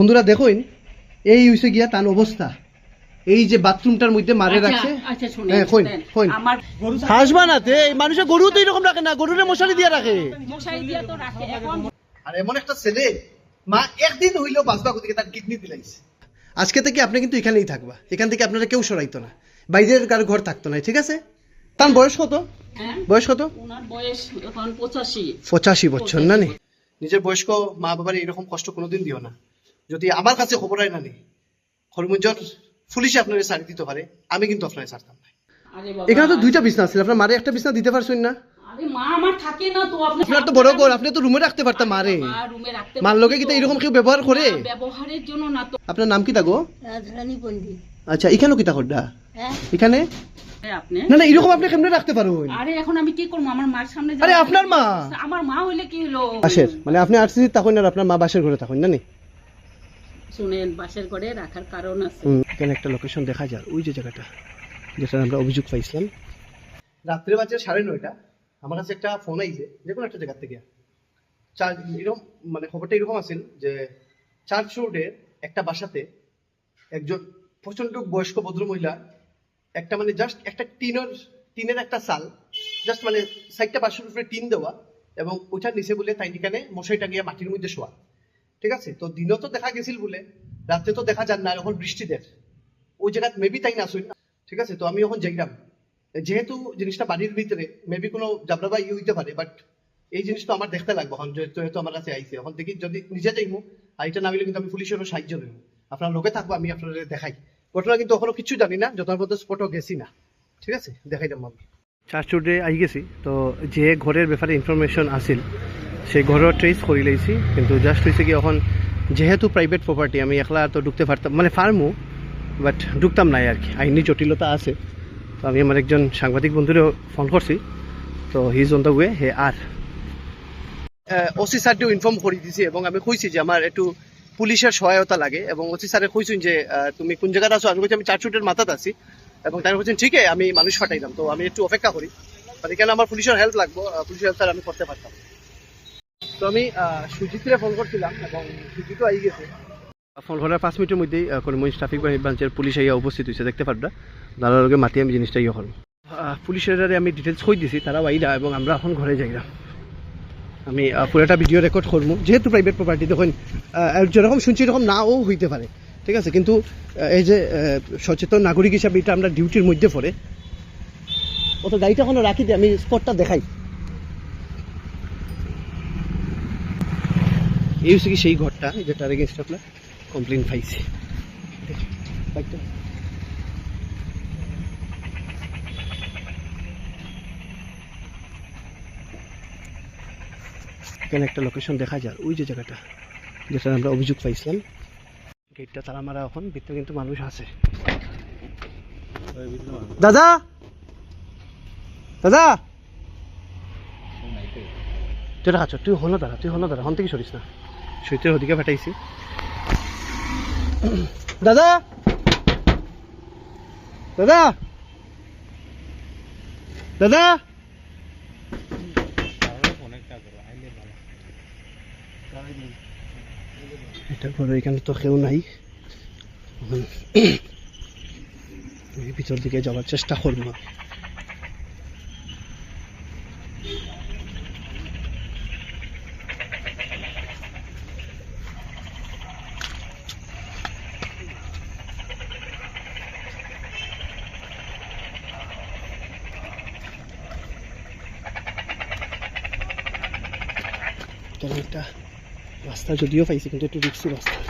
বন্ধুরা দেখুন এই হইছে গিয়া তার অবস্থা। এই যে বাথরুমটার মধ্যে মারে আচ্ছা, রাখছে। আচ্ছা হ্যাঁ, কইন। কইন। আমার হাসবা না তে মানুষের গরু তো এরকম রাখে না গরুরে মশারি দিয়ে রাখে। মশারি দিয়া তো রাখে এখন আর এমন একটা ছেলে মা একদিন হইলেও বাঁচবা কোথেকে তার কিডনি দিলাইছে আজকে থেকে আপনি কিন্তু এখানেই থাকবা এখান থেকে আপনারা কেউ সরাইতো না। বাইরের কারও ঘর থাকতো না ঠিক আছে? তার বয়স কত? হ্যাঁ? বয়স কত? ওনার বয়স এখন পঁচাশি। পঁচাশি বছর না নি? নিজের বয়স্ক মা বাবার এরকম কষ্ট কোনোদিন দিও না। যদি আমার কাছে খবর হয় না নি হরিমঞ্জর পুলিশে আপনার সারি দিতে পারে আমি কিন্তু আপনার ছাড়তাম না। আরে বাবা। এখানে তো দুইটা বিছনা ছিল আপনার মারে একটা বিছনা দিতে পারছেন না? আরে মা আমার থাকে না তো আপনি আপনার তো বড় ঘর আপনি তো রুমে রাখতে পারতাম মারে। মা রুমে রাখতে মার লোকে কি তো। এরকম কেউ ব্যবহার করে? ব্যবহারের জন্য না তো। আপনার নাম কি থাকো রাজরানী পন্ডিত আচ্ছা এখানেও কি হ্যাঁ। এখানে? আপনি? না না এরকম আপনি কেমনে রাখতে পারবেন? আরে এখন আমি কি করব? আমার মার সামনে আরে আপনার মা! আমার মা হইলে কি হলো? বাসের মানে আপনি আরসিসি থাকুন আর আপনার মা বাসের ঘরে থাকুন না নি শুনেন বাসের ঘরে রাখার কারণ আছে। এখানে একটা লোকেশন দেখা যায় ওই যে জায়গাটা যেটা আমরা অভিযোগ পাইছিলাম। রাত্রে বাজে সাড়ে নয়টা আমার কাছে একটা ফোন আইছে যে কোনো একটা জায়গা থেকে। চার এরকম মানে খবরটা এরকম আছিল যে চার্চ রোডের একটা বাসাতে একজন প্রচণ্ড বয়স্ক ভদ্র মহিলা একটা মানে জাস্ট একটা টিনের টিনের একটা সাল জাস্ট মানে সাইডটা বাসের উপরে টিন দেওয়া এবং ওইটার নিচে বলে তাই এখানে মশাইটা গিয়ে মাটির মধ্যে শোয়া। ঠিক আছে? তো দিনও তো দেখা গেছিল বলে রাত্রে তো দেখা যান না এখন বৃষ্টিদের ওই জায়গায় মেবি তাই না আসুন ঠিক আছে? তো আমি এখন যাইলাম যেহেতু জিনিসটা বাড়ির ভিতরে মেবি কোনো জাবরা বা ইয়ে হইতে পারে বাট এই জিনিসটা আমার দেখতে লাগবে এখন যেহেতু আমার কাছে আইছে। এখন দেখি যদি নিজে যাইমু, আর এটা না হইলে কিন্তু আমি পুলিশেরও সাহায্য নেব। আপনার লোকে থাকব, আমি আপনাদের দেখাই। ঘটনা কিন্তু এখনও কিছু জানি না পর্যন্ত স্পটও গেছি না। ঠিক আছে? দেখাই দাম আমি। চার্চ রোডে আই গেছি। তো যে ঘরের ব্যাপারে ইনফরমেশন আসিল সেই ঘরও ট্রেস করে লাইছি কিন্তু জাস্ট হয়েছে কি এখন যেহেতু প্রাইভেট প্রপার্টি আমি একলা তো ঢুকতে পারতাম মানে ফার্মও বাট ঢুকতাম নাই আর কি। আইনি জটিলতা আছে। তো আমি আমার একজন সাংবাদিক বন্ধুরেও ফোন করছি তো he is on the way হে আর ওসি স্যারটিও ইনফর্ম করে দিছি এবং আমি কইছি যে আমার একটু পুলিশের সহায়তা লাগে এবং ওসি স্যারে কইছেন যে তুমি কোন জায়গায় আছো? আমি কইছি আমি চারচুটের মাথাত আছি। এবং তারা বলছেন ঠিক আছে আমি মানুষ ফাটাইলাম তো আমি একটু অপেক্ষা করি আর এখানে আমার পুলিশের হেল্প লাগবো? পুলিশের হেল্প স্যার আমি করতে পারতাম। তো আমি সুজিতরে ফোন করছিলাম এবং সুজিতও আই গেছে। ফোন করার পাঁচ মিনিটের মধ্যেই করিমগঞ্জ ট্রাফিক ব্রাঞ্চের পুলিশ আইয়া উপস্থিত হয়েছে দেখতে পারবা দাদার লগে মাতি আমি জিনিসটা ইয়ে আহ, পুলিশের আমি ডিটেলস কই দিছি তারাও আইরা এবং আমরা এখন ঘরে যাইলাম। আমি পুরোটা ভিডিও রেকর্ড করব যেহেতু প্রাইভেট প্রপার্টি আহ, যেরকম শুনছি এরকম নাও হইতে পারে ঠিক আছে? কিন্তু এই যে সচেতন নাগরিক হিসাবে এটা আমরা ডিউটির মধ্যে পড়ে। অত গাড়িটা এখনও রাখি দিই আমি স্পটটা দেখাই। এই হচ্ছে কি সেই ঘরটা যেটার এগেনস্ট আপনার কমপ্লেন পাইছি। এখানে একটা লোকেশন দেখা যায়, ওই যে জায়গাটা, যেটা আমরা অভিযোগ পাইছিলাম। গেটটা তালা মারা এখন, ভিতরে কিন্তু মানুষ আছে। দাদা! দাদা! তুই রাখা তুই হলো দাঁড়া, তুই হলো দাঁড়া হন থেকে সরিস না। সৈতের ওদিকে দাদা! দাদা! দাদা! ভিতর দিকে যাওয়ার চেষ্টা করব কারণ একটা রাস্তা যদিও পাইছি কিন্তু একটু রিক্সি রাস্তা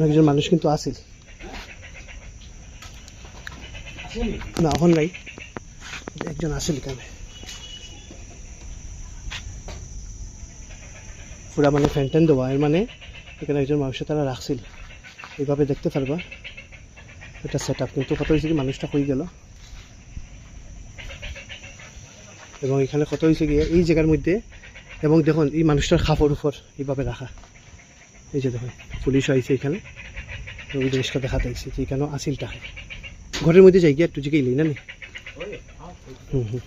এখানে একজন মানুষ কিন্তু আসিল। না এখন নাই। একজন আসিল এখানে পুরা মানে ফ্যান্টেন দেওয়া, এর মানে এখানে একজন মানুষের তারা রাখছিল। এইভাবে দেখতে পারবা, এটা সেট আপ কিন্তু কত হয়েছে কি, মানুষটা হয়ে গেল। এবং এখানে কত হয়েছে গিয়ে এই জায়গার মধ্যে, এবং দেখুন, এই মানুষটার খাপড় উপর এইভাবে রাখা। এই যে দেখুন, পুলিশ আইছে এখানে। ওই জিনিসটা দেখাতে আইছে যে এখানেও আসিল টাকা ঘরের মধ্যে যাই গিয়ে একটু জিকে না নি? হুম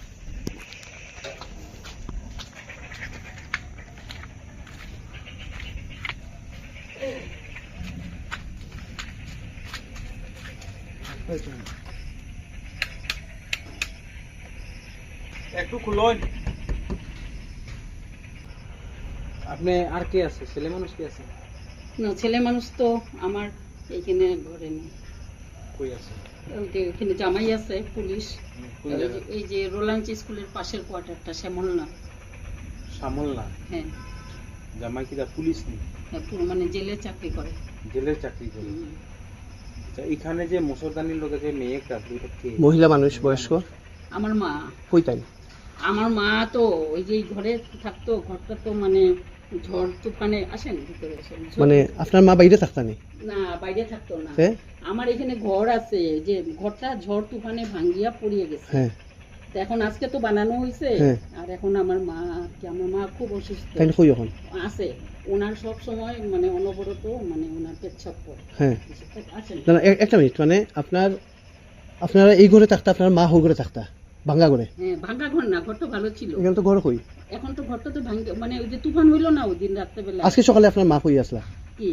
আপনি আর কে আছে? ছেলে মানুষ কে আছে? না ছেলে মানুষ তো আমার এইখানে ঘরে নেই। কই আছে? ওই যে এখানে জামাই আছে পুলিশ। এই যে- রোলাঞ্চ স্কুলের পাশের কোয়ার্টারটা শ্যামলনা। শ্যামলনা? হ্যাঁ। জামাই কিরা পুলিশ নেই? হ্যাঁ, মানে জেলে চাকরি করে। জেলের চাকরি করে। আচ্ছা এখানে যে মুসলদানির লোকে যে মেয়েটা দুইটা কে? মহিলা মানুষ বয়স্ক? আমার মা। কই তাই? আমার মা তো ওই যে ঘরে থাকতো ঘরটা তো মানে ঝড় তুফানে আসেন ভিতরে আসেন? মানে আপনার মা বাইরে থাকতানি না? বাইরে থাকতো না। হ্যাঁ? আমার এখানে ঘর আছে যে ঘরটা ঝড় তুফানে ভাঙ্গিয়া পড়িয়ে গেছে। হ্যাঁ। এখন আজকে তো বানানো হয়েছে হ্যাঁ। আর এখন আমার মা কি আমার মা খুব অসুস্থ। তাই এখন? আছে। ওনার সব সময় মানে অনবরত মানে ওনার পেচ্ছাপ পড়ে। হ্যাঁ। আছেন না না, একটা মিনিট মানে আপনার আপনারা এই ঘরে থাকতা আপনার মা হো ঘরে থাকতা? ভাঙ্গা ঘরে হ্যাঁ ভাঙ্গা ঘর না ঘরটা ভালো ছিল। এখানে তো ঘর কই? এখন তো ঘরটা তো ভাঙ্গে মানে ওই যে তুফান হইল না ওই দিন রাত্রেবেলা? আজকে সকালে আপনার মা কই আসলা? কি?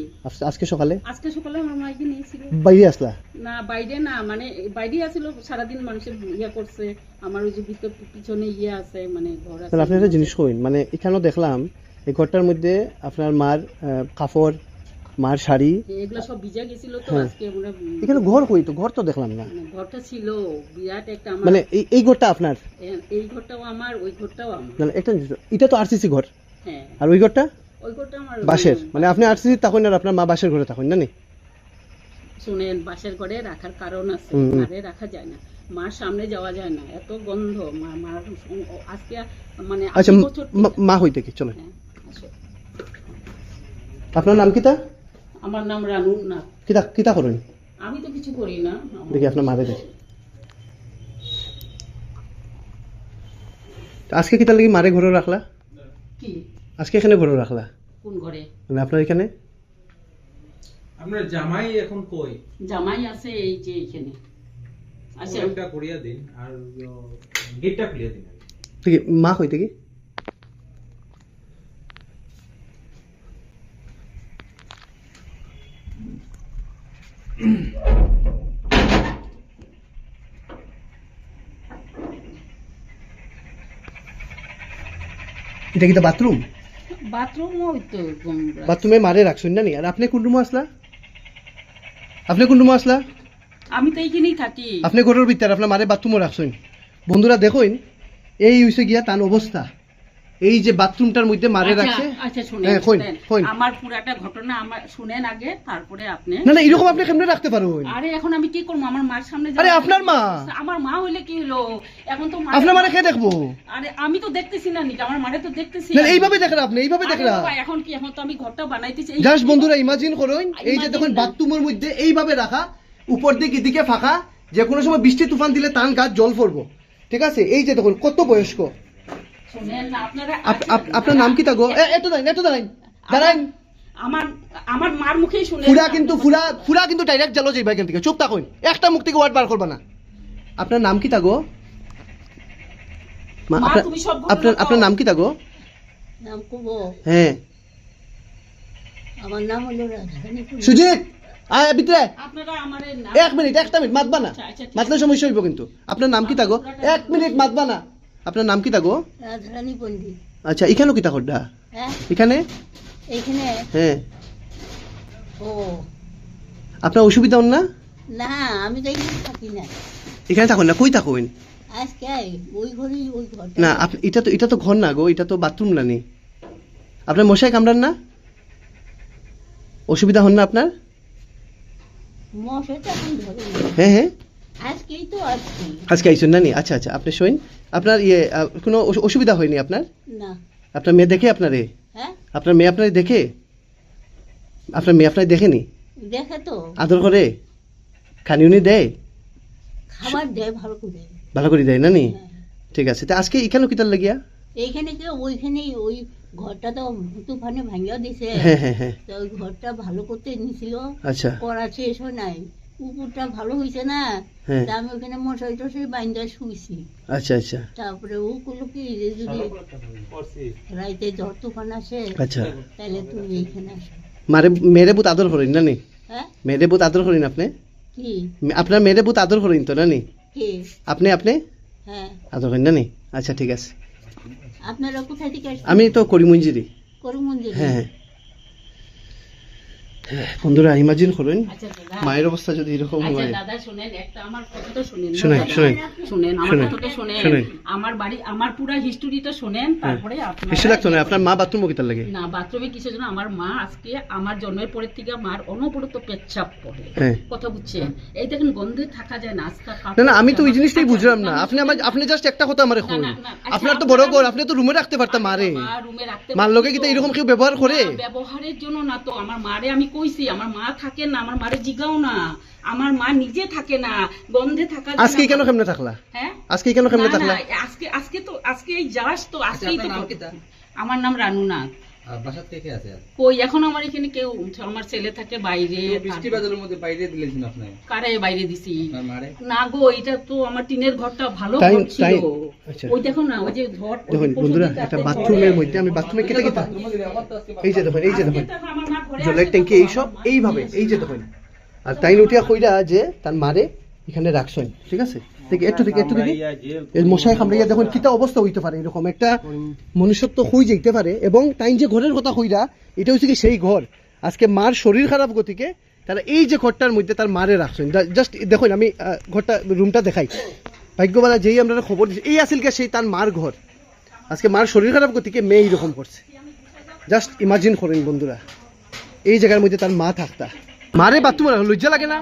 আজকে সকালে? আজকে সকালে আমার মা এখানে এসেছিল বাইরে আসলা? না বাইরে না মানে বাইরে আসছিল সারাদিন মানুষের ইয়া করছে আমার ওই যে ভিতর পিছনে ইয়ে আছে মানে ঘর আছে। আপনি একটা জিনিস কইন মানে এখানেও দেখলাম এই ঘরটার মধ্যে আপনার মার কাপড় মার শাড়ি। এগুলো সব ভিজা গেছিল তো হ্যাঁ। আজকে আমরা এখানে ঘর কই তো? ঘর তো দেখলাম না। মানে ঘরটা ছিল বিরাট একটা আমার মানে এই এই ঘরটা আপনার? এই ঘরটাও আমার ওই ঘরটাও আমার। না, একটা এটা তো আরসিসি ঘর। হ্যাঁ। আর ওই ঘরটা? ওই ঘরটা আমার বাসের মানে আপনি আরসিসি তখন আর আপনার মা বাসের ঘরে থাকুন না নি শুনেন বাসের ঘরে রাখার কারণ আছে। ঘরে রাখা যায় না। মার সামনে যাওয়া যায় না। এত গন্ধ মা মার আজকে মানে আচ্ছা ম- হইতে কি? চলেন। হ্যাঁ, আপনার নাম কিতা আমার নাম রানু না কিতা কিতা করেন? আমি তো কিছু করি না। দেখি আপনার মারে দেখি। আজকে কিতা লাগি মারে ঘরে রাখলা? কি? আজকে এখানে ঘরে রাখলা? কোন ঘরে? মানে আপনার এখানে? আপনার জামাই এখন কই? জামাই আছে এই যে এইখানে আচ্ছা। ওইটা করিয়া দিন আর গেটটা খুলিয়া দিন। মা হইতে কি এটা কি তো বাথরুম? বাথরুম ওই তো বাথরুমে মারে রাখছেন না নি আর আপনি কোন রুমে আসলা? আপনি কোন রুমে আসলা? আমি তো এইখানেই থাকি। আপনি ঘরের ভিতরে আপনার মারে বাথরুমও রাখছেন। বন্ধুরা দেখুন এই হইছে গিয়া তার অবস্থা। এই যে বাথরুমটার মধ্যে মারে আচ্ছা, রাখছে আচ্ছা শুনেন হ্যাঁ। আমার পুরাটা ঘটনা আমার শুনেন আগে তারপরে আপনি। না না এরকম আপনি কেমনে রাখতে পারবেন আরে এখন আমি কি করব? আমার মার সামনে আরে আপনার মা? আমার মা হইলে কি হলো? এখন তো আপনার মারে দেখব? আরে আমি তো দেখতেছি না নিকা আমার মারে তো দেখতেছি না এইভাবে দেখেন আপনি এইভাবে দেখেন। এখন কি এখন তো আমি ঘরটা বানাইতেছি। জাস্ট বন্ধুরা ইমাজিন করুন এই যে দেখুন। বাথরুমের মধ্যে এইভাবে রাখা উপর দিকে এদিকে ফাঁকা যে কোনো সময় বৃষ্টি তুফান দিলে তান গাছ জল পড়ব। ঠিক আছে? এই যে দেখুন কত বয়স্ক। আপনারা আপ- আপ- আপনার নাম কি থাকো এত দাঁড়ান এত দাঁড়ান দাঁড়ান আমার আমার মার মুখেই শুনে ফুরা কিন্তু ফুরা ফুরা কিন্তু ডাইরেক্ট জালো যাইবা এখান থেকে। চুপ থাকুন একটা মুখ থেকে ওয়ার্ড বার করবা না। আপনার নাম কি থাকো মা, মা, আপনার- তুমি সব ঘটনা আপনার নাম কি থাকো নাম কুবো। হ্যাঁ। আমার নাম হলো সুজিত! আয় ভিতরে আপনারা আমার এক মিনিট একটা মিনিট মাতবা না। আচ্ছা, আচ্ছা, মাতলে সমস্যা হইব কিন্তু। আপনার নাম কি থাকো এক মিনিট মাতবা না। আপনার নাম কি থাকো রাধারানী পন্ডিত আচ্ছা এখানেও কি থাকো ডা হ্যাঁ। এখানে? এইখানে হ্যাঁ। ও। আপনার অসুবিধা হন না? না আমি তো এখানে থাকি না। এখানে থাকুন না কই থাকুন? আজকে ওই ঘরেই ওই ঘরটা না এটা তো এটা তো ঘর না গো এটা তো বাথরুম না নি। আপনার মশাই কামড়ান না? অসুবিধা হন না আপনার? এখন। হ্যাঁ হ্যাঁ। আজকে। আইসুন না নি? আচ্ছা আচ্ছা আপনি শোন আপনার ইয়ে কোনো অসুবিধা হয়নি আপনার? না। আপনার মেয়ে দেখে আপনার? হ্যাঁ। আপনার মেয়ে আপনার দেখে? আপনার মেয়ে আপনার দেখেনি? দেখে তো। আদর করে? খানিউনি দেয়? খাবার দেয় ভালো করে। ভালো করে দেয় না নি? হ্যাঁ। ঠিক আছে। তা আজকে এখানেও কিতার লাগিয়া? এইখানে কি ওইখানেই ওই ঘরটা তো তুফানে ভাঙিয়া দিছে। হ্যাঁ হ্যাঁ হ্যাঁ। তো ওই ঘরটা ভালো করতে নিছিল আচ্ছা। করা শেষ হয় নাই। কুকুরটা ভালো হয়েছে না হ্যাঁ। তা আমি ওখানে মশারি টশারি বাইন্দা শুইছি। আচ্ছা আচ্ছা। তারপরে ও করল কি যে যদি রাইতে ঝড় তুফান আসে আচ্ছা। তাহলে তুমি এইখানে আসো। মারে মেরে বুত আদর করেন না নি? হ্যাঁ? মেরে বুত আদর করেন আপনি? কি? আপনার মেরে বুত আদর করেন তো না নি? কি? আপনি আপনি? হ্যাঁ। আদর করেন না নি? আচ্ছা ঠিক আছে। আপনারা কোথায় থেকে আসছেন? আমি তো করিমঞ্জিরি হ্যাঁ হ্যাঁ হ্যাঁ, বন্ধুরা ইমাজিন করুন আচ্ছা মায়ের অবস্থা যদি এরকম আচ্ছা হয়। দাদা শুনেন একটা আমার কথাটা শুনেন। শুনেন শুনেন শুনেন আমার কথাটা শুনেন। আমার বাড়ি আমার পুরো হিস্টোরিটা শুনেন তারপরে আপনারা বেশি লাগতো না? আপনার মা বাথরুম কিতার লাগে? না বাথরুমে কিসের জন্য? আমার মা আজকে আমার জন্মের পরের থেকে মার অনবরত পেচ্ছাপ পড়ে হ্যাঁ। কথা বুঝছেন? এই দেখেন গন্ধে থাকা যায় না আজকাল না না আমি তো ওই জিনিসটাই বুঝলাম না। আপনি আমার আপনি জাস্ট একটা কথা আমারে কই আচ্ছা, আপনার তো বড় ঘর আপনি তো রুমে রাখতে পারতাম মারে। মা রুমে রাখতে মার লোকে কি এরকম কেউ ব্যবহার করে? ব্যবহারের জন্য না তো আমার মারে আমি কইছি আমার মা থাকে না আমার মারে জিগাও না আমার মা নিজে থাকে না গন্ধে থাকা আজকে কেন কেমনে থাকলা? হ্যাঁ? আজকে কেন কেমনে থাকলা? আজকে আজকে তো আজকে এই যাস তো আজকেই তো আমার নাম রানু নাথ বাসাত কে কে আছে কই এখন আমার এখানে কেউ আমার ছেলে থাকে বাইরে বৃষ্টি বাদলের মধ্যে বাইরে দিলেছেন আপনি? কারে বাইরে দিছি। না গো এটা তো আমার টিনের ঘরটা ভালো ঘর ছিল। ওই দেখো না ওই যে ঘর দেখুন বন্ধুরা একটা বাথরুমের মধ্যে আমি বাথরুমে কেটে কেটে এই যে দেখুন এই যে দেখুন। জলের ট্যাঙ্কি এইসব এইভাবে এই যে দেখুন। আর তাই উঠিয়া কইরা যে তার মারে এখানে রাখছেন ঠিক আছে? দেখি একটু দেখি একটু দেখি এই মশাই কামড়াইয়া দেখুন কিতা অবস্থা হইতে পারে, এরকম একটা মনুষ্যত্ব হই যাইতে পারে, এবং তাই যে ঘরের কথা কইরা, এটা হচ্ছে কি সেই ঘর। আজকে মার শরীর খারাপ গতিকে তারা এই যে ঘরটার মধ্যে তার মারে রাখছেন। জাস্ট দেখুন, আমি ঘরটা, রুমটা দেখাই। ভাগ্যবালা যেই আমরা খবর দিচ্ছি এই আসিল সেই তার মার ঘর। আজকে মার শরীর খারাপ গতিকে মেয়ে এইরকম করছে। জাস্ট ইমাজিন করেন বন্ধুরা, এই জায়গার মধ্যে তার মা থাকতা। মারে বাথরুমে লজ্জা লাগে না?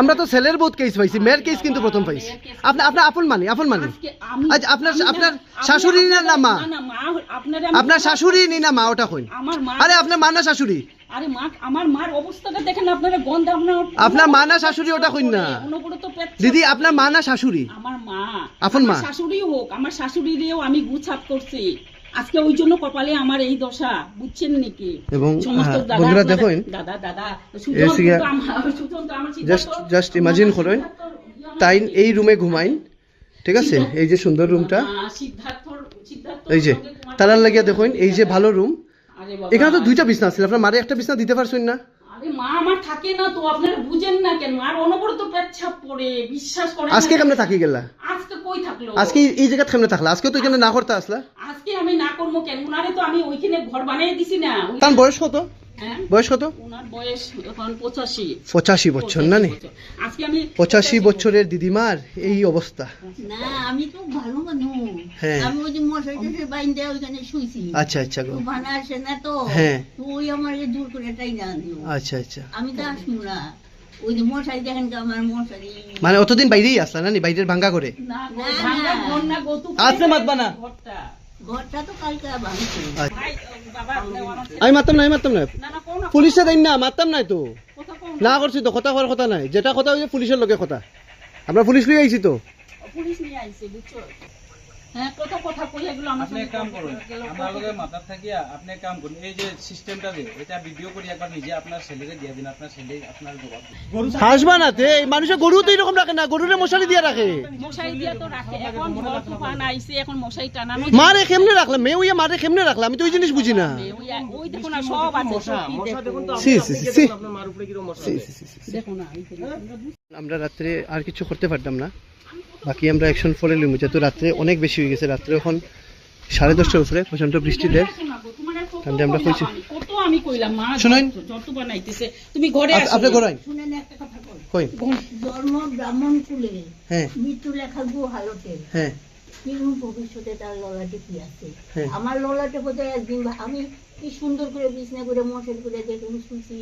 আমরা তো ছেলের বহুত কেস পাইছি মেয়ের কেস কিন্তু প্রথম পাইছি। আপনি আপনার আপন মানি আপন মানি। আজ আপনার আপনার শাশুড়ি না না মা? আপনারা শাশুড়ি নি না মা ওটা কইন। আরে আপনার মা না শাশুড়ি? আরে মা আমার মার অবস্থাটা দেখেন আপনারা গন্ধ আপনার আপনার মা না শাশুড়ি ওটা কইন না। দিদি আপনার মা না শাশুড়ি? আমার মা। আপন মা? শাশুড়ি হোক আমার শাশুড়িরেও আমি গুছাপ করছি। আজকে ওই জন্য কপালে আমার এই দশা বুঝছেন নাকি? এবং দাদা বন্ধুরা দেখুন দাদা দাদা just imagine করুন, তাই এই রুমে ঘুমাইন ঠিক আছে? এই যে সুন্দর রুমটা এই যে তালার লাগিয়া দেখুন এই যে ভালো রুম এখানে তো দুইটা বিছনা ছিল আপনার মারে একটা বিছনা দিতে পারছেন না? মা আমার থাকে না তো আপনারা বুঝেন না কেন? আর অনবরত পেচ্ছাপ পড়ে বিশ্বাস করে আজকে কেমনে থাকি গেলা? আজকে কই থাকল? আজকে এই- এই জায়গা কেমনে থাকলা? আজকে তো এখানে না করতে আসলা? আজকে আমি না করব কেন? উনারে তো আমি ওইখানে ঘর বানিয়ে দিছি না। তার বয়স কত? বয়স কত? বয়স এখন পঁচাশি। পঁচাশি বছর না নি? আজকে আমি পঁচাশি বছরের দিদিমার এই অবস্থা। না আমি তো ভালো মানুষ। হ্যাঁ। আমি ওই যে শুইছি। আচ্ছা আচ্ছা গো। তুফান আসে না তো। হ্যাঁ। তো আমার দূর করে টাই না আচ্ছা আচ্ছা। আমি তো আসব না। ওই যে মশারি দেখেন তো আমার মশারি। মানে অতদিন বাইরেই আসলা না বাইরের ভাঙ্গা করে? মাতবা না। ঘরটা। ঘরটা তো কালকে ভাঙছে। আমি মারতাম না আমি মারতাম না। পুলিশে দেন না মারতাম নাই তো। না। করছি তো কথা হওয়ার কথা নাই। যেটা কথা হয়েছে পুলিশের লোকে কথা। আমরা পুলিশ নিয়ে আইছি তো। পুলিশ নিয়ে আইছি বুঝছ? হ্যাঁ, কত কথা কই এগুলো আমার আপনি কাম করুন আমার লগে মাথার থাকিয়া আপনি কাম করুন এই যে সিস্টেমটা যে এটা ভিডিও করে একবার নিজে আপনার ছেলেকে দিয়ে দিন আপনার ছেলে আপনার জবাব দিবে। হাসবা না তে মানুষের গরু তো এরকম রাখে না গরুরে মশারি দিয়ে রাখে। মশারি দিয়ে তো রাখে এখন ঝড় তুফান আইছে এখন মশারি টানানো মারে কেমনে রাখলাম মেয়ে ওইয়া মারে কেমনে রাখলাম আমি তো ওই জিনিস বুঝি না। ওই ওই দেখো না সব আছে। সি সি সি। দেখো না আমরা রাত্রে আর কিছু করতে পারতাম না। বাকি আমরা অ্যাকশন ফলে লিমু যেহেতু রাত্রে অনেক বেশি হয়ে গেছে, রাত্রে এখন সাড়ে দশটার উপরে প্রচণ্ড বৃষ্টি দেয়। আমরা ভবিষ্যতে তার ললাটে কি আছে। আমার ললাটে বোধহয় একদিন আমি কি সুন্দর করে বিছনা করে মশারি করে দেখুন শুনছি।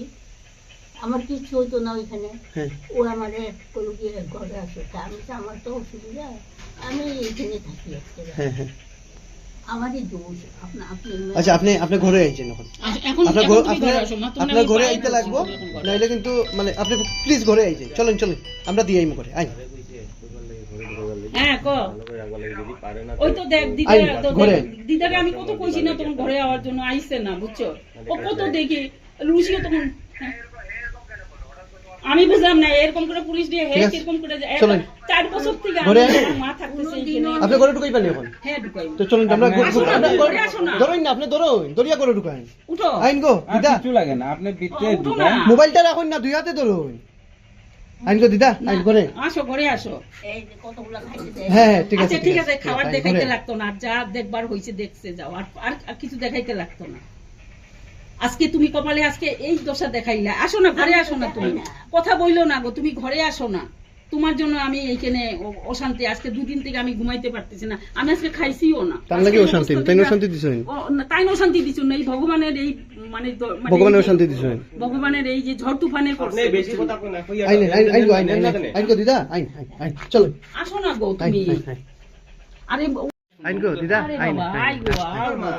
আমার কিচ্ছু হইতো না ওইখানে। হ্যাঁ। ও আমারে কলো গিয়ে ঘরে আসে তা আমি তো আমার তো অসুবিধা। আমি এখানে থাকি। হ্যাঁ হ্যাঁ। আমারই দোষ। আপনি আপনি আচ্ছা আপনি আপনার ঘরে আইছেন এখন? আপনার এখন ঘর- তুমি আপনার ঘরে আসো না, তোমরা আপনার আমি ঘরে আইতে লাগবো? নাইলে কিন্তু মানে আপনি প্লিজ ঘরে আইছে চলেন চলেন। আমরা দিয়ে আইমু হ্যাঁ ক? ওই তো দেখ আমি কত কইছি না তোমার ঘরে আওয়ার জন্য আইছে না বুঝছ? ও কত দেখি লুচিও তখন হ্যাঁ। আমি বুঝলাম না এরকম করে পুলিশ দিয়ে হে এরকম করে। চলেন। চার বছর থেকে ঘরে মা থাকতেছে। আপনি ঘরে ঢুকাই এখন? হ্যাঁ ঢুকাই। তো চলুন আমরা না। ধরুন আপনি ধরুন দরিয়া করে ঢুকান উঠো। আইন গো দিদা। কিছু লাগে না আপনি ঢুকান। না। মোবাইলটা রাখুন না দুই হাতে ধরুন। আইন গো দিদা আইন করে আসো ঘরে আসো। এই যে কতগুলো খাইতে হ্যাঁ হ্যাঁ ঠিক আছে আচ্ছা ঠিক আছে। খাবার দেখাইতে লাগতো না আর যা দেখবার হয়েছে দেখছে যাও। আর আর- আর কিছু দেখাইতে লাগতো না। আজকে তুমি কপালে আজকে এই দশা দেখাইলা। আসো না ঘরে আসো না তুমি। কথা বইলো না গো তুমি ঘরে আসো না। তোমার জন্য আমি এইখানে অশান্তি। আজকে দুদিন থেকে আমি ঘুমাইতে পারতেছি না। আমি আজকে খাইছিও না। তার আজকে অশান্তি? তাই দেখা- অশান্তি দিছেন? না, তাই না অশান্তি দিচ্ছ না। এই ভগবানের এই মানে মানে ভগবানের এই যে- অশান্তি দিছেন। ভগবানের এই যে ঝড় তুফানের করছে, আইন আইন আইন আইন আইন গো দিদা আইন আইন আইন চলুন আসো না গো তুমি। আরে আইন গো দিদা আইন আইন গো, আই বাবা।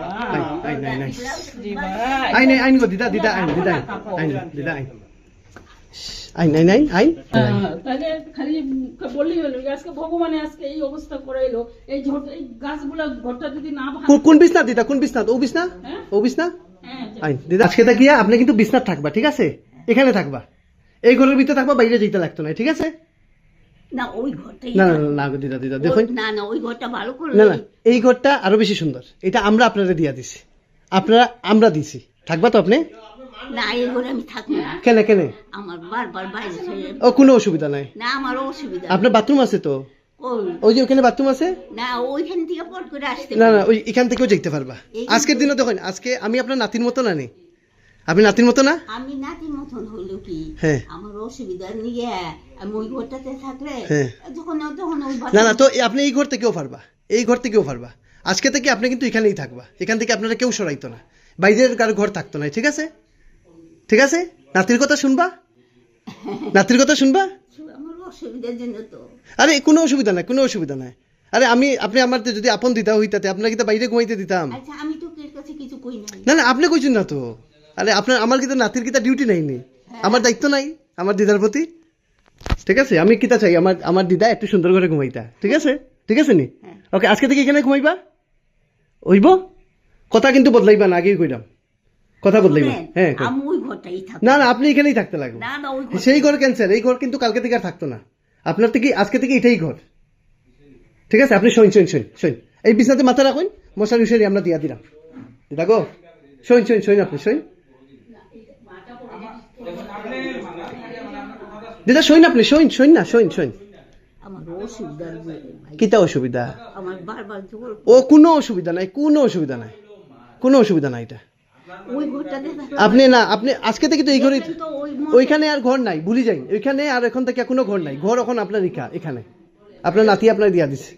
আইন আইন আইন জি ভাই। আইন আইন গো দিদা দিদা আইন দিদা আইন আইন দিদা আইন আইন আইন আইন আইন তাহলে খালি বললি হলো আজকে ভগবানে আজকে এই অবস্থা করে এই ঝড় এই গাছগুলা ঘরটা যদি না কোন- বিছনা দিদা কোন বিছনা ও বিছনা? ও বিছনা আইন দিদা আজকে গিয়া আপনি কিন্তু বিছনাত থাকবা ঠিক আছে? এখানে থাকবা। এই ঘরের ভিতরে থাকবা বাইরে যেতে লাগতো না ঠিক আছে? না ওই ঘরটাই না না না, না দিদা দিদা দেখুন। না না ওই ঘরটা ভালো করে না না এই ঘরটা আরও বেশি সুন্দর। এটা আমরা আপনারা দিয়া দিছি। আপনারা আমরা দিছি। থাকবা তো আপনি? না এই ঘরে আমি থাকব না। কেনে কেনে? আমার বারবার বাইরে ও কোনো অসুবিধা নাই। না আমার অসুবিধা আপনার বাথরুম আছে তো? ওই যে ওখানে বাথরুম আছে? না ওইখান থেকে পট করে আসতে না না ওই এখান থেকেও যেতে পারবা। আজকের দিনে দেখুন আজকে আমি আপনার নাতির মতো না নি আপনি নাতির মতো না? আমি নাতির মতন হইল কি? হ্যাঁ। আমার অসুবিধা নিয়ে আমি ওই ঘরটাতে থাকলে হ্যাঁ। যখন তখন ওই না না তো আপনি এই ঘর থেকেও পারবা? এই ঘর থেকেও পারবা? আজকে থেকে আপনি কিন্তু এখানেই থাকবা। এখান থেকে আপনারা কেউ সরাইতো না। বাইরের কারও ঘর থাকতো না ঠিক আছে? ঠিক আছে? নাতির কথা শুনবা? নাতির কথা শুনবা? আরে কোনো অসুবিধা নাই কোনো অসুবিধা নাই। আরে আমি আপনি আমার যদি আপন দিতা হইতাতে আপনাকে তো বাইরে ঘুমাইতে দিতাম। আচ্ছা আমি তো কাছে কিছু কই না না আপনি কইছেন না তো। আরে আপনার আমার কিন্তু নাতির কিতা ডিউটি নাই নি। আমার দায়িত্ব নাই আমার দিদার প্রতি। ঠিক আছে আমি কিতা চাই আমার আমার দিদা একটু সুন্দর করে ঘুমাইতা। ঠিক আছে? ঠিক আছে নি? ওকে আজকে থেকে এখানে ঘুমাইবা? হইব কথা কিন্তু বদলাইবা না আগেই কইলাম। কথা বদলাইবা। হ্যাঁ আমি ওই ঘরটাই থাকব না না আপনি এখানেই থাকতে লাগবে না না ওই ঘর সেই ঘর ক্যান্সেল এই ঘর কিন্তু কালকে থেকে আর থাকতো না। আপনার থেকে আজকে থেকে এটাই ঘর। ঠিক আছে? আপনি শোন শোন শোন শোন। এই বিছনাতে মাথা রাখুন মশারি উশারি আমরা দিয়া দিলাম। দিদা গো শোন শোন শোন আপনি শোন। দিদা শোন আপনি শোন শোন না শোন শোন। কিতা অসুবিধা? ও কোনো অসুবিধা নাই কোনো অসুবিধা নাই কোনো অসুবিধা নাই এটা। আপনি না আপনি আজকে থেকে তো এই ঘরে ওইখানে আর ঘর নাই ভুলি যাই। ওইখানে আর এখন থেকে কোনো ঘর নাই ঘর এখন আপনার ইকা এখানে। আপনার নাতি আপনার দিয়া দিছে।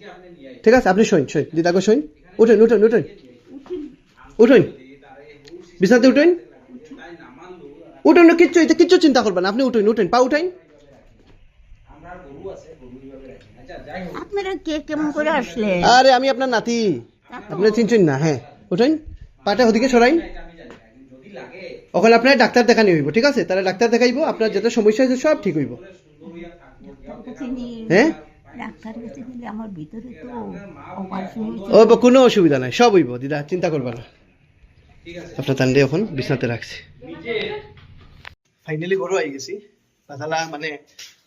ঠিক আছে আপনি শোন শোন দিদাকে শোন। উঠেন উঠেন উঠেন। উঠেন। বিছানাতে উঠেন। উঠেন কিচ্ছু এটা কিচ্ছু চিন্তা করবেন। আপনি উঠেন উঠেন পা উঠেন আপনারা কে কেমন করে আসলেন? আরে আমি আপনার নাতি। আপনার চিনছেন না হ্যাঁ। উঠেন। পাটা ওদিকে সরাইন ওখানে আপনার ডাক্তার দেখানি হইব ঠিক আছে? তারা ডাক্তার দেখাইব আপনার যত সমস্যা আছে সব ঠিক হইব। হ্যাঁ? ও কোনো অসুবিধা নাই সব হইব দিদা চিন্তা করবা না। আপনার তান্ডে এখন বিছনাতে রাখছি। ফাইনালি ঘরও আই গেছি। দাদালা মানে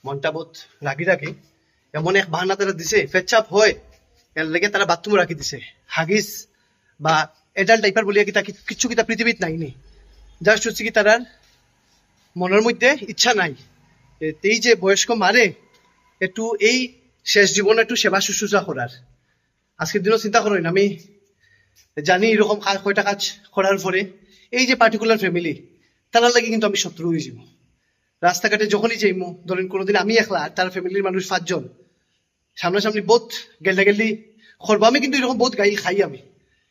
মনটা বহুত রাগি রাখি এমন এক বাহানা তারা দিছে পেচাপ হয়। এর লেগে তারা বাথরুম রাখি দিছে। হাগিস বা এডাল টাইপার বলিয়া কিতা কি- কিচ্ছু কিতা পৃথিবীত নাই নি। জাস্ট হচ্ছে কি তারার মনের মধ্যে ইচ্ছা নাই। এই যে বয়স্ক মারে একটু এই শেষ জীবনে একটু সেবা শুশ্রূষা করার আজকের দিনও চিন্তা করেন আমি জানি এরকম কয়টা কাজ করার পরে এই যে পার্টিকুলার ফ্যামিলি তারা লাগে কিন্তু আমি শত্রু হয়ে যাব রাস্তাঘাটে যখনই যাইমু ধরেন কোনোদিন আমি একলা আর তার ফ্যামিলির মানুষ পাঁচজন, সামনাসামনি বোধ গেলটা গেলি করব। আমি কিন্তু এরকম বোধ গাই খাই আমি,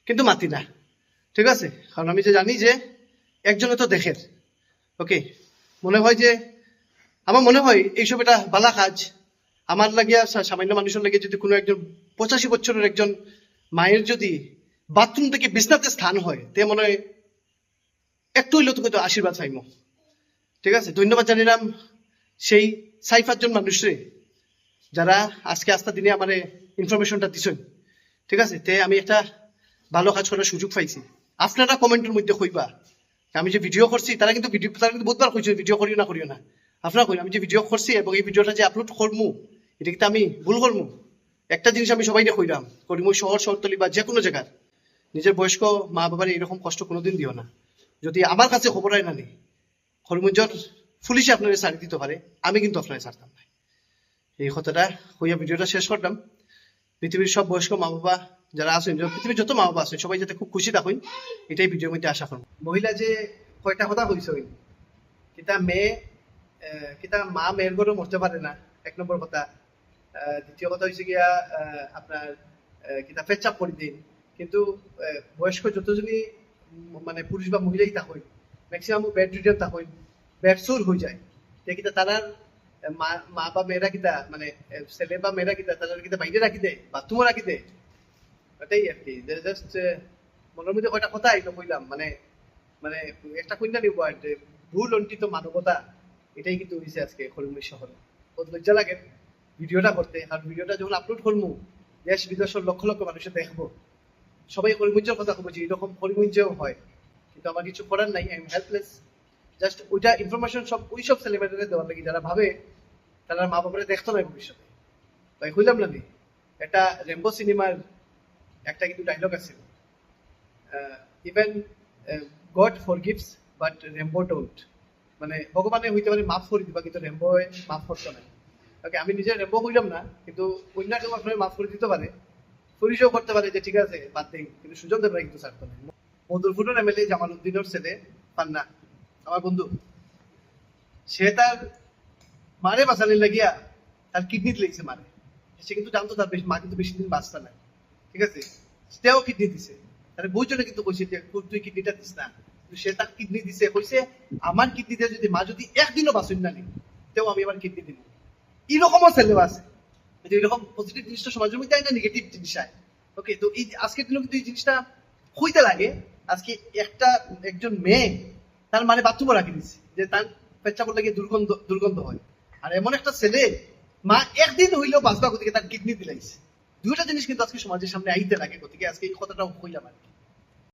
কিন্তু মাতি না। ঠিক আছে? কারণ আমি যে জানি যে একজনে তো দেখের। ওকে মনে হয় যে, আমার মনে হয় এইসব এটা বালা কাজ। আমার লাগিয়া সামান্য মানুষের লাগে যদি কোনো একজন পঁচাশি বছরের একজন মায়ের যদি বাথরুম থেকে বিছনাতে স্থান হয়, তে মনে হয় একটু হইলেও তো আশীর্বাদ চাইমো ঠিক আছে? ধন্যবাদ জানিলাম সেই চাই পাঁচজন মানুষরে যারা আজকে আস্তা দিনে আমার ইনফরমেশনটা দিছেন। ঠিক আছে? তে আমি একটা ভালো কাজ করার সুযোগ পাইছি। আপনারা কমেন্টের মধ্যে কইবা আমি যে ভিডিও করছি, তারা কিন্তু ভিডিও তারা কিন্তু বহুতবার কইছে ভিডিও করিও না করিও না। আপনারা কই আমি যে ভিডিও করছি এবং এই ভিডিওটা যে আপলোড করমু, এটা কিন্তু আমি ভুল করমু। একটা জিনিস আমি সবাই কইলাম করি মই শহর, শহরতলি বা যে কোনো জায়গার, নিজের বয়স্ক মা বাবার এরকম কষ্ট কোনোদিন দিও না। যদি আমার কাছে খবর হয় না নি হরিমঞ্জর পুলিশে আপনারা ছাড়ি দিতে পারে, আমি কিন্তু আপনারা ছাড়তাম না। এই কথাটা হইয়া ভিডিওটা শেষ করলাম। পৃথিবীর সব বয়স্ক মা বাবা যারা আছেন পৃথিবীর যত মা বাবা আছেন, সবাই যাতে খুব খুশি থাকুন, এটাই ভিডিওর মধ্যে আশা করব। মহিলা যে কয়টা কথা ওই? কিতা মেয়ে কিতা মা মেয়ের ঘরে মরতে পারে না? এক নম্বর কথা। দ্বিতীয় কথা হয়েছে গিয়া আপনার কিতা পেচাপ করে দিন কিন্তু বয়স্ক যতজনই মানে পুরুষ বা মহিলাই তা হই ম্যাক্সিমাম বেড রিডার তা হই বেড সুর হয়ে যায়। কিতা তারার মা বা মেয়েরা কিতা মানে ছেলে বা মেয়েরা কিতা তারা কিতা বাইরে রাখি দেয় বাথরুমও রাখি দেয়? ওটাই আর কি জাস্ট মনের মধ্যে কয়টা কথা আইলো কইলাম মানে মানে একটা কন্যা নিব আর ভুল অন্টিত মানবতা, এটাই কিন্তু হয়েছে আজকে খরিমুর শহরে। বহুত লজ্জা লাগে ভিডিওটা করতে, আর ভিডিওটা যখন আপলোড করব দেশ বিদেশের লক্ষ লক্ষ মানুষে দেখব। সবাই করিমুঞ্জের কথা বলছি এরকম করিমুঞ্জেও হয়। কিন্তু আমার কিছু করার নাই আই এম হেল্পলেস জাস্ট ওইটা ইনফরমেশন সব ওই সব সেলিব্রিটিদের দেওয়ার লাগি, যারা ভাবে তারা মা বাবারে দেখতো না ভবিষ্যতে। তাই হইলাম না একটা রেম্বো সিনেমার একটা কিন্তু ডায়লগ আছে। Even God forgives but Rambo don't মানে ভগবানে হইতে পারে মাফ করে দিবা, কিন্তু রেম্বো মাফ করতো না। ওকে আমি নিজে রেম্বো হইলাম না, কিন্তু অন্য কেউ আপনার মাফ করে দিতে পারে। পুলিশও করতে পারে যে, ঠিক আছে, বাদ দেই কিন্তু সুযোগ দেবে কিন্তু ছাড়তো না মধুরপুরের এমএলএ জামাল ছেলে, পান্না। আমার বন্ধু। সে তার মারে লাগিয়া তার কিডনি লেগেছে মারে। সে কিন্তু জানতো তার মা কিন্তু বেশি দিন বাঁচতা না। ঠিক আছে? সেও কিডনি দিছে। কিন্তু কইছে তুই কিডনিটা দিস না। সে তার কিডনি দিছে। কইছে আমার যদি মা যদি একদিনও বাঁচুন না তেও আমি আমার কিডনি দিব এরকমও ছেলেও আছে। এরকম পজিটিভ জিনিসটা সমাজের মধ্যে নেগেটিভ জিনিস আয়। ওকে তো এই আজকের দিনে কিন্তু এই জিনিসটা হইতে লাগে। আজকে একটা একজন মেয়ে তার মানে বাথরুমও রাখি দিচ্ছে যে তার পেচ্ছা করলে গিয়ে দুর্গন্ধ দুর্গন্ধ হয়? আর এমন একটা ছেলে, মা একদিন হইলেও বাঁচবা গতিকে তার কিডনি দিলাইছে। দুইটা জিনিস কিন্তু আজকে সমাজের সামনে আইতে লাগে গতিকে আজকে এই কথাটাও হইলাম আর কি।